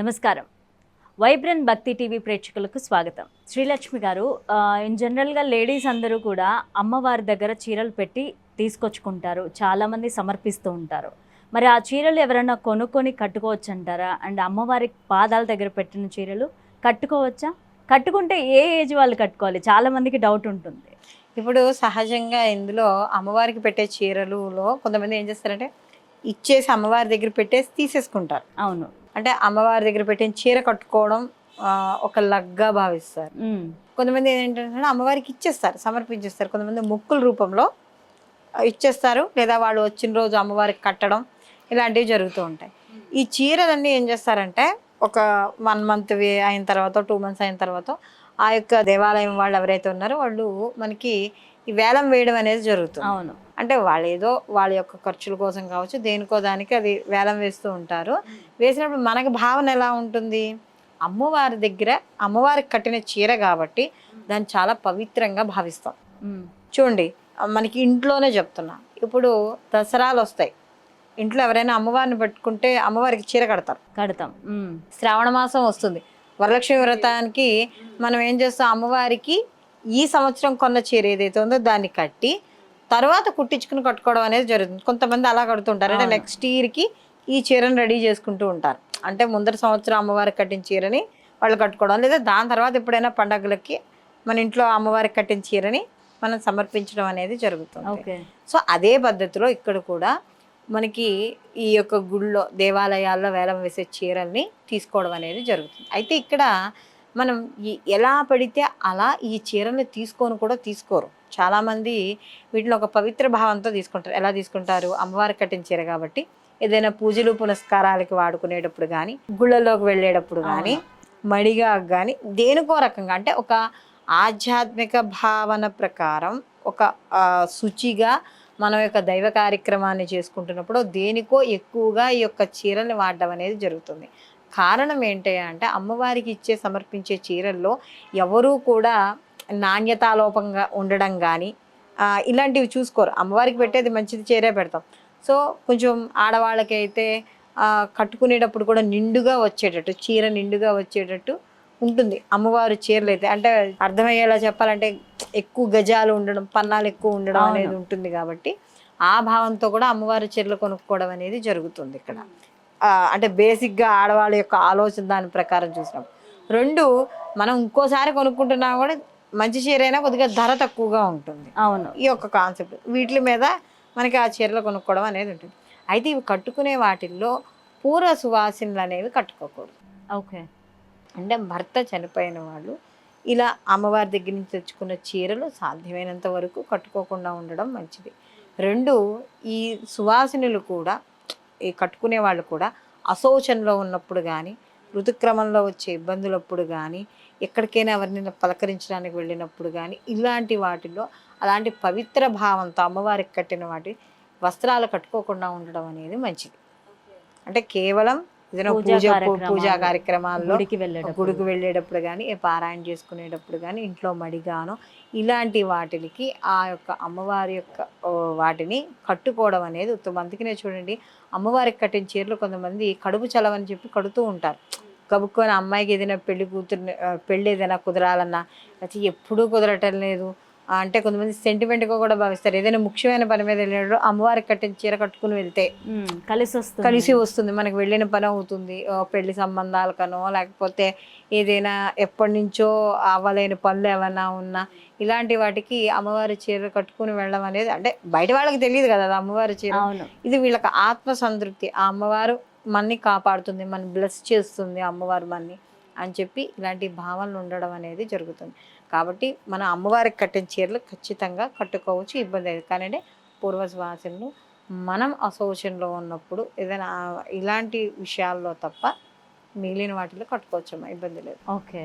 నమస్కారం. వైబ్రెంట్ భక్తి టీవీ ప్రేక్షకులకు స్వాగతం. శ్రీలక్ష్మి గారు ఇన్ జనరల్గా లేడీస్ అందరూ కూడా అమ్మవారి దగ్గర చీరలు పెట్టి తీసుకొచ్చుకుంటారు. చాలామంది సమర్పిస్తూ ఉంటారు. మరి ఆ చీరలు ఎవరైనా కొనుక్కొని కట్టుకోవచ్చు అంటారా అండ్ అమ్మవారి పాదాల దగ్గర పెట్టిన చీరలు కట్టుకోవచ్చా? కట్టుకుంటే ఏ ఏజ్ వాళ్ళు కట్టుకోవాలి? చాలామందికి డౌట్ ఉంటుంది. ఇప్పుడు సహజంగా ఇందులో అమ్మవారికి పెట్టే చీరలులో కొంతమంది ఏం చేస్తారంటే ఇచ్చేసి అమ్మవారి దగ్గర పెట్టేసి తీసేసుకుంటారు. అవును. అంటే అమ్మవారి దగ్గర పెట్టిన చీర కట్టుకోవడం ఒక లగ్గా భావిస్తారు. కొంతమంది ఏంటంటే అమ్మవారికి ఇచ్చేస్తారు సమర్పించేస్తారు. కొంతమంది మొక్కుల రూపంలో ఇచ్చేస్తారు. లేదా వాళ్ళు వచ్చిన రోజు అమ్మవారికి కట్టడం ఇలాంటివి జరుగుతూ ఉంటాయి. ఈ చీరలన్నీ ఏం చేస్తారంటే ఒక వన్ మంత్ అయిన తర్వాత టూ మంత్స్ అయిన తర్వాత ఆ యొక్క దేవాలయం వాళ్ళు ఎవరైతే ఉన్నారో వాళ్ళు మనకి ఈ వేలం వేయడం అనేది జరుగుతుంది. అవును. అంటే వాళ్ళు ఏదో వాళ్ళ యొక్క ఖర్చుల కోసం కావచ్చు దేనికో దానికి అది వేలం వేస్తూ ఉంటారు. వేసినప్పుడు మనకి భావన ఎలా ఉంటుంది? అమ్మవారి దగ్గర అమ్మవారికి కట్టిన చీర కాబట్టి దాన్ని చాలా పవిత్రంగా భావిస్తాం. చూడండి మనకి ఇంట్లోనే చెప్తున్నా. ఇప్పుడు దసరాలు వస్తాయి. ఇంట్లో ఎవరైనా అమ్మవారిని పెట్టుకుంటే అమ్మవారికి చీర కడతారు. కడతాం. శ్రావణ మాసం వస్తుంది. వరలక్ష్మి వ్రతానికి మనం ఏం చేస్తాం? అమ్మవారికి ఈ సంవత్సరం కొన్న చీర ఏదైతే ఉందో దాన్ని కట్టి తర్వాత కుట్టించుకుని కట్టుకోవడం అనేది జరుగుతుంది. కొంతమంది అలా కడుతుంటారు. అంటే. నెక్స్ట్ ఇయర్కి ఈ చీరను రెడీ చేసుకుంటూ ఉంటారు. అంటే ముందర సంవత్సరం అమ్మవారికి కట్టిన చీరని వాళ్ళు కట్టుకోవడం. లేదా దాని తర్వాత ఎప్పుడైనా పండగలకి మన ఇంట్లో అమ్మవారికి కట్టిన చీరని మనం సమర్పించడం అనేది జరుగుతుంది. ఓకే. సో అదే పద్ధతిలో ఇక్కడ కూడా మనకి ఈ యొక్క గుళ్ళో దేవాలయాల్లో వేలం వేసే చీరల్ని తీసుకోవడం అనేది జరుగుతుంది. అయితే ఇక్కడ మనం ఎలా పడితే అలా ఈ చీరల్ని తీసుకొని కూడా తీసుకోరు. చాలామంది వీటిని ఒక పవిత్ర భావంతో తీసుకుంటారు. ఎలా తీసుకుంటారు? అమ్మవారికి కట్టిన చీర కాబట్టి ఏదైనా పూజలు పునస్కారాలకి వాడుకునేటప్పుడు కానీ గుళ్ళలోకి వెళ్ళేటప్పుడు కానీ మడిగా కానీ దేనికో రకంగా అంటే ఒక ఆధ్యాత్మిక భావన ప్రకారం ఒక శుచిగా మనం యొక్క దైవ కార్యక్రమాన్ని చేసుకుంటున్నప్పుడు దేనికో ఎక్కువగా ఈ యొక్క చీరల్ని వాడడం అనేది జరుగుతుంది. కారణం ఏంటి అంటే అమ్మవారికి ఇచ్చే సమర్పించే చీరల్లో ఎవరూ కూడా నాణ్యతాలోపంగా ఉండడం కానీ ఇలాంటివి చూసుకోరు. అమ్మవారికి పెట్టేది మంచిది చీరే పెడతాం. సో కొంచెం ఆడవాళ్ళకి అయితే కట్టుకునేటప్పుడు కూడా నిండుగా వచ్చేటట్టు చీర నిండుగా వచ్చేటట్టు ఉంటుంది. అమ్మవారి చీరలు అయితే అంటే అర్థమయ్యేలా చెప్పాలంటే ఎక్కువ గజాలు ఉండడం పన్నాలు ఎక్కువ ఉండడం. అనేది ఉంటుంది కాబట్టి ఆ భావంతో కూడా అమ్మవారి చీరలు కొనుక్కోవడం అనేది జరుగుతుంది ఇక్కడ. అంటే బేసిక్గా ఆడవాళ్ళ యొక్క ఆలోచన దాని ప్రకారం చూసినప్పుడు. రెండు మనం ఇంకోసారి కొనుక్కుంటున్నా కూడా మంచి చీర అయినా కొద్దిగా ధర తక్కువగా ఉంటుంది. అవును. ఈ యొక్క కాన్సెప్ట్. వీటి మీద మనకి ఆ చీరలు కొనుక్కోవడం అనేది ఉంటుంది. అయితే ఇవి కట్టుకునే వాటిల్లో పూర్వ సువాసనలు అనేవి కట్టుకోకూడదు. ఓకే. అంటే భర్త చనిపోయిన వాళ్ళు ఇలా అమ్మవారి దగ్గర నుంచి తెచ్చుకున్న చీరలు సాధ్యమైనంత వరకు కట్టుకోకుండా ఉండడం మంచిది. రెండు ఈ సువాసినులు కూడా ఈ కట్టుకునే వాళ్ళు కూడా అశోచనలో ఉన్నప్పుడు కానీ ఋతుక్రమంలో వచ్చే ఇబ్బందులప్పుడు కానీ ఎక్కడికైనా ఎవరినైనా పలకరించడానికి వెళ్ళినప్పుడు కానీ ఇలాంటి వాటిల్లో అలాంటి పవిత్ర భావంతో అమ్మవారికి కట్టిన వాటి వస్త్రాలు కట్టుకోకుండా ఉండడం అనేది మంచిది. అంటే కేవలం ఏదైనా పూజా పూజ కార్యక్రమాలు, పూజా కార్యక్రమాల్లో గుడికి వెళ్ళేటప్పుడు. కానీ పారాయణ చేసుకునేటప్పుడు కానీ ఇంట్లో మడిగాను. ఇలాంటి వాటికి ఆ యొక్క అమ్మవారి యొక్క వాటిని కట్టుకోవడం అనేది ఉత్తమం. అందుకనే చూడండి అమ్మవారికి కట్టిన చీరలు కొంతమంది కడుపు చలవని చెప్పి కడుతూ ఉంటారు. కబుక్కొని అమ్మాయికి ఏదైనా పెళ్ళి కూతురు పెళ్ళి ఏదైనా కుదరాలన్నా లేకపోతే ఎప్పుడూ కుదరటం లేదు. అంటే కొంతమంది సెంటిమెంట్గా కూడా భావిస్తారు. ఏదైనా ముఖ్యమైన పని మీద వెళ్ళినప్పుడు అమ్మవారికి కట్టిన చీర కట్టుకుని వెళ్తే కలిసి వస్తుంది. కలిసి వస్తుంది. మనకి వెళ్ళిన పని అవుతుంది. పెళ్ళి సంబంధాలకనో లేకపోతే ఏదైనా ఎప్పటి నుంచో అవ్వలేని పనులు ఏమైనా ఉన్నా ఇలాంటి వాటికి అమ్మవారి చీర కట్టుకుని వెళ్ళడం అనేది అంటే బయట వాళ్ళకి తెలియదు కదా అది అమ్మవారి చీర. ఇది వీళ్ళకి ఆత్మ సంతృప్తి ఆ అమ్మవారు మన్ని కాపాడుతుంది మన బ్లెస్ చేస్తుంది అమ్మవారు మన్ని. అని చెప్పి ఇలాంటి భావనలు ఉండడం అనేది జరుగుతుంది. కాబట్టి మన అమ్మవారికి కట్టిన చీరలు ఖచ్చితంగా కట్టుకోవచ్చు ఇబ్బంది లేదు. కానీ అంటే పూర్వశ్వాసనలు మనం అసోషన్లో ఉన్నప్పుడు ఏదైనా ఇలాంటి విషయాల్లో తప్ప మిగిలిన వాటిలో కట్టుకోవచ్చమ్మా ఇబ్బంది లేదు. ఓకే.